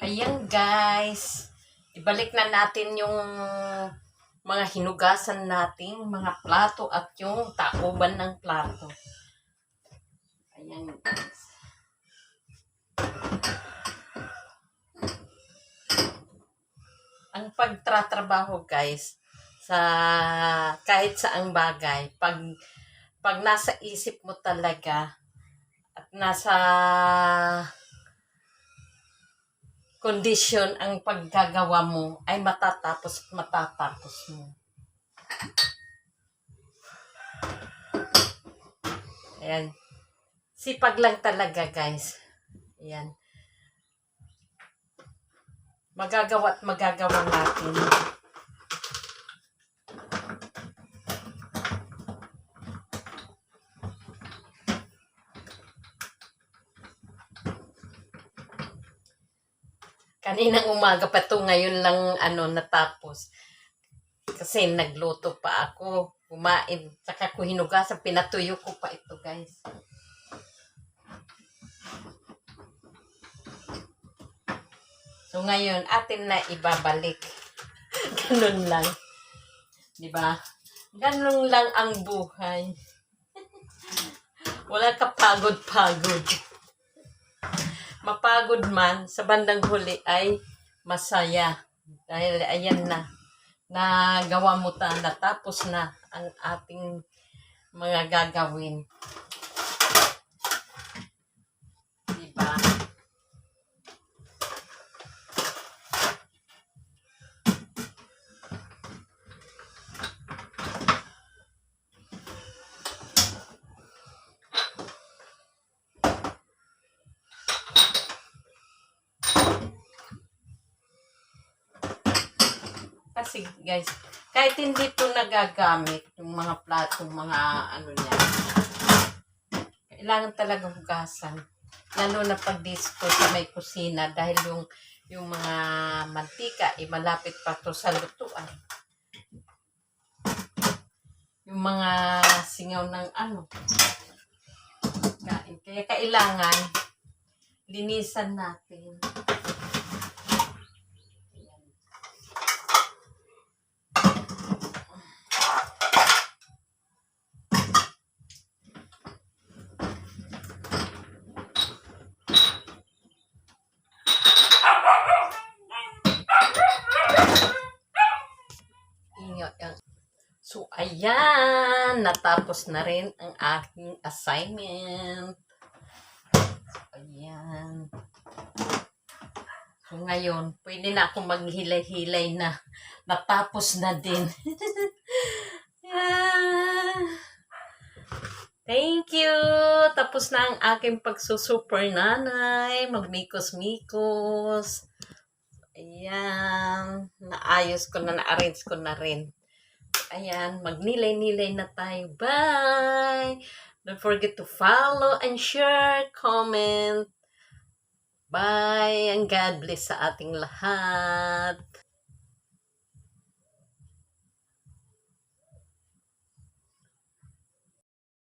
Ayan guys, ibalik na natin yung mga hinugasan nating mga plato at yung tauban ng plato. Ayan guys. Ang pagtratrabaho guys, sa kahit saang bagay, pag pag nasa isip mo talaga at nasa kondisyon ang paggagawa mo ay matatapos at matatapos mo. Ayan. Sipag lang talaga, guys. Ayan. Magagawa at magagawa natin. Kaninang umaga pa to, ngayon lang ano natapos. Kasi nagluto pa ako, kumain, saka ko hinugasan, pinatuyo ko pa ito guys. So ngayon, atin na ibabalik. Ganun lang. Di ba? Ganun lang ang buhay. Wala ka pagod-pagod mapagod man, sa bandang huli ay masaya. Dahil ayan na, nagawa mo ta, natapos na ang ating mga gagawin. Kasi guys, kahit hindi to nagagamit yung mga plato, mga ano niya, kailangan talaga hugasan. Lalo na pag disco sa may kusina dahil yung yung mga mantika ay malapit pa to sa lutuan. Yung mga singaw ng ano, kain. Kaya kailangan linisan natin. Inyo, ang So, ayan, natapos na rin ang aking assignment. Ayan. So, ngayon, pwede na akong maghilay-hilay na natapos na din. yeah. Thank you! Tapos na ang aking pagsusuper nanay. Magmikos-mikos. Ayan. Naayos ko na, na-arrange ko na rin. Ayan, magnilay-nilay na tayo. Bye! Don't forget to follow and share, comment. Bye! And God bless sa ating lahat.